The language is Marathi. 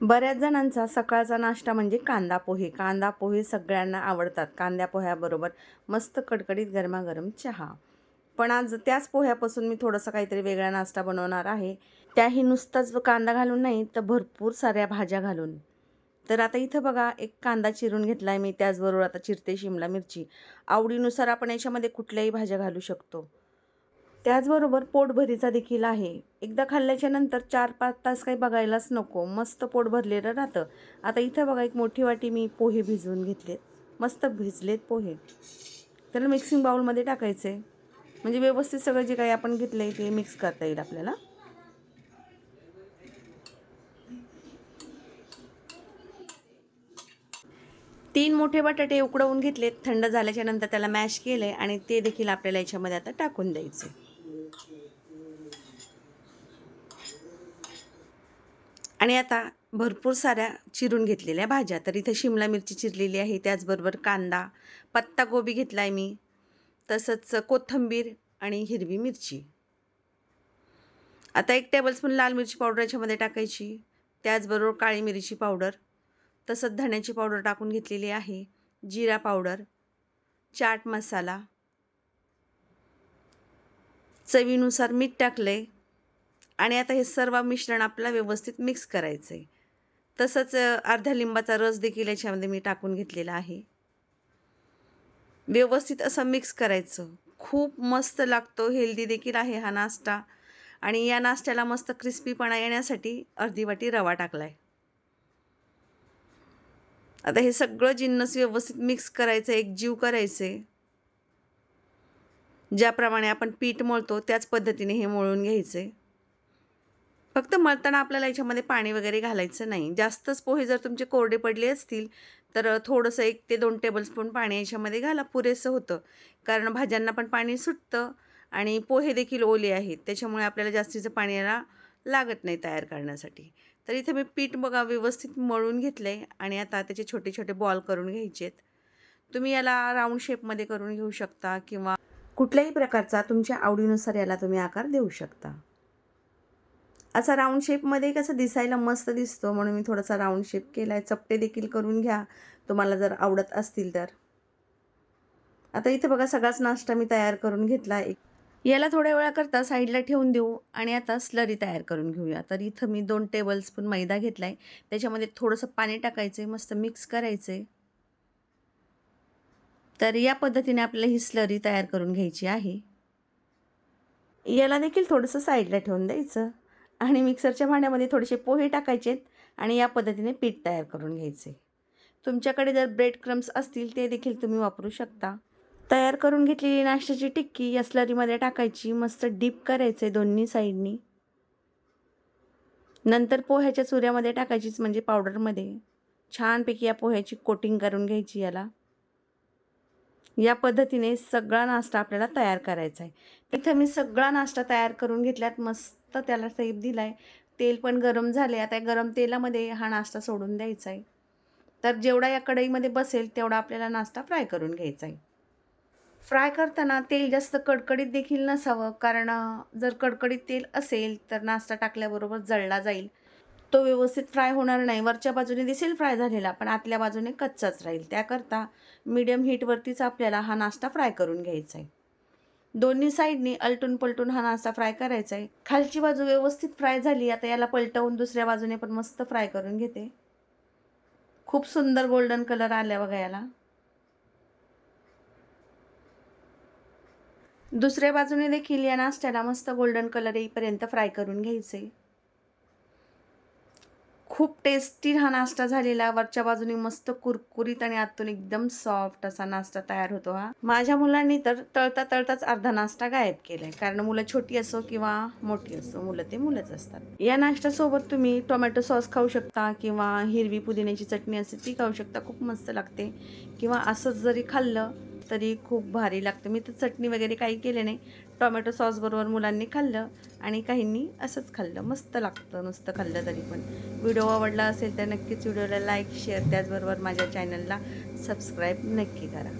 बऱ्याच जणांचा सकाळचा नाश्ता म्हणजे कांदा पोहे. कांदा पोहे सगळ्यांना आवडतात. कांद्या पोह्याबरोबर मस्त कडकडीत गरमागरम चहा. पण आज त्याच पोह्यापासून मी थोडंसं काहीतरी वेगळा नाश्ता बनवणार आहे. त्याही नुसताच कांदा घालून नाही तर भरपूर साऱ्या भाज्या घालून. तर आता इथं बघा एक कांदा चिरून घेतला आहे मी. त्याचबरोबर आता चिरते शिमला मिरची. आवडीनुसार आपण याच्यामध्ये कुठल्याही भाज्या घालू शकतो. त्याचबरोबर पोटभरीचा देखील आहे. एकदा खाल्ल्याच्या नंतर चार पाच तास काही बघायलाच नको. मस्त पोट भरलेलं राहतं. आता इथं बघा एक मोठी वाटी मी पोहे भिजवून घेतलेत. मस्त भिजलेत पोहे. त्याला मिक्सिंग बाऊलमध्ये टाकायचे म्हणजे व्यवस्थित सगळं जे काही आपण घेतलं आहे ते मिक्स करता येईल आपल्याला. तीन मोठे बटाटे उकडवून घेतलेत. थंड झाल्याच्यानंतर त्याला मॅश केले आणि ते देखील आपल्याला याच्यामध्ये आता टाकून द्यायचे आणि आता भरपूर साऱ्या चिरून घेतलेल्या भाज्या. तर इथं शिमला मिरची चिरलेली आहे त्याचबरोबर कांदा पत्तागोबी घेतला आहे मी तसंच कोथिंबीर आणि हिरवी मिरची. आता एक टेबलस्पून लाल मिरची पावडर याच्यामध्ये टाकायची त्याचबरोबर काळी मिरची पावडर तसंच धण्याची पावडर टाकून घेतलेली आहे जिरा पावडर चाट मसाला. चवीनुसार मीठ टाकलं आहे आणि आता हे सर्व मिश्रण आपल्याला व्यवस्थित मिक्स करायचं आहे तसंच अर्ध्या लिंबाचा रस देखील याच्यामध्ये मी टाकून घेतलेला आहे. व्यवस्थित असं मिक्स करायचं. खूप मस्त लागतो हेल्दी देखील आहे हा नाश्ता. आणि या नाश्त्याला मस्त क्रिस्पीपणा येण्यासाठी अर्धी वाटी रवा टाकला आहे आता हे सगळं जिन्नस व्यवस्थित मिक्स करायचं एक जीव करायचे ज्याप्रमाणे आपण पीठ मळतो त्याच पद्धतीने हे मळून घ्यायचे फक्त मळताना आपल्याला याच्यामध्ये पाणी वगैरे घालायचं नाही. जास्तच पोहे जर तुमचे कोरडे पडले असतील तर थोडंसं एक ते दोन टेबलस्पून पाणी याच्यामध्ये घाला. पुरेसं होतं. कारण भाज्यांना पण पाणी सुटतं आणि पोहे देखील ओले आहेत. त्याच्यामुळे आपल्याला जास्तीचं पाणी याला लागत नाही तयार करण्यासाठी. तर इथे मी पीठ बघा व्यवस्थित मळून घेतलं आहे आणि आता त्याचे छोटे छोटे बॉल करून घ्यायचे आहेत. तुम्ही याला राऊंड शेपमध्ये करून घेऊ शकता किंवा कुठल्याही प्रकारचा तुमच्या आवडीनुसार याला तुम्ही आकार देऊ शकता. असा राऊंड शेपमध्ये कसं दिसायला मस्त दिसतो म्हणून मी थोडासा राऊंड शेप केला आहे चपटे देखील करून घ्या तुम्हाला जर आवडत असतील तर. आता इथे बघा सगळाच नाश्ता मी तयार करून घेतला एक याला थोड्या वेळाकरता साईडला ठेवून देऊ आणि आता स्लरी तयार करून घेऊया. तर इथं मी दोन टेबलस्पून मैदा घेतला आहे त्याच्यामध्ये थोडंसं पाणी टाकायचं आहे मस्त मिक्स करायचं आहे तर या पद्धतीने आपल्याला ही स्लरी तयार करून घ्यायची आहे. याला देखील थोडंसं साईडला ठेवून द्यायचं. आणि मिक्सरच्या भांड्यामध्ये थोडेसे पोहे टाकायचे आणि या पद्धतीने पीठ तयार करून घ्यायचे. तुमच्याकडे जर ब्रेड क्रम्स असतील ते देखील तुम्ही वापरू शकता. तयार करून घेतलेली नाश्त्याची टिक्की या स्लरीमध्ये टाकायची मस्त डीप करायचे दोन्ही साईडनी. नंतर पोह्याच्या चुऱ्यामध्ये टाकायचीच म्हणजे पावडरमध्ये. छानपैकी या पोह्याची कोटिंग करून घ्यायची याला. या पद्धतीने सगळा नाश्ता आपल्याला तयार करायचा आहे. इथं मी सगळा नाश्ता तयार करून घेतल्यात मस्त मस्त त्याला सेप दिला आहे तेल पण गरम झाले आता गरम तेलामध्ये हा नाश्ता सोडून द्यायचा आहे तर जेवढा या कढईमध्ये बसेल तेवढा आपल्याला नाश्ता फ्राय करून घ्यायचा आहे फ्राय करताना तेल जास्त कडकडीत देखील नसावं. कारण जर कडकडीत तेल असेल तर नाश्ता टाकल्याबरोबर जळला जाईल. तो व्यवस्थित फ्राय होणार नाही. वरच्या बाजूने दिसेल फ्राय झालेला पण आतल्या बाजूने कच्चाच राहील. त्याकरता मीडियम हीटवरतीच आपल्याला हा नाश्ता फ्राय करून घ्यायचा आहे दोन्ही साईडनी अलटून पलटून हा नाश्ता फ्राय करायचा आहे खालची बाजू व्यवस्थित फ्राय झाली आता याला पलटवून दुसऱ्या बाजूने पण मस्त फ्राय करून घेते. खूप सुंदर गोल्डन कलर आल्या बघा याला. दुसऱ्या बाजूने देखील या नाश्त्याला मस्त गोल्डन कलर येईपर्यंत फ्राय करून घ्यायचे. खूप टेस्टी हा नाश्ता झालेला. वरच्या बाजूने मस्त कुरकुरीत आणि आतून एकदम सॉफ्ट असा नाश्ता तयार होतो हा. माझ्या मुलांनी तर तळता तळताच अर्धा नाश्ता गायब केलाय. कारण मुलं छोटी असो किंवा मोठी असो मुलं ते मुलंच असतात. या नाश्त्यासोबत तुम्ही टोमॅटो सॉस खाऊ शकता किंवा हिरवी पुदिन्याची चटणी असते ती खाऊ शकता. खूप मस्त लागते. किंवा असंच जरी खाल्लं तरी खूप भारी लागतं. मी तर चटणी वगैरे काही केले नाही. टोमॅटो सॉसबरोबर मुलांनी खाल्लं आणि काहींनी असंच खाल्लं. मस्त लागतं नुसतं खाल्लं तरी पण. व्हिडिओ आवडला असेल तर नक्कीच व्हिडिओला लाईक शेअर त्याचबरोबर माझ्या चॅनलला सबस्क्राईब नक्की करा.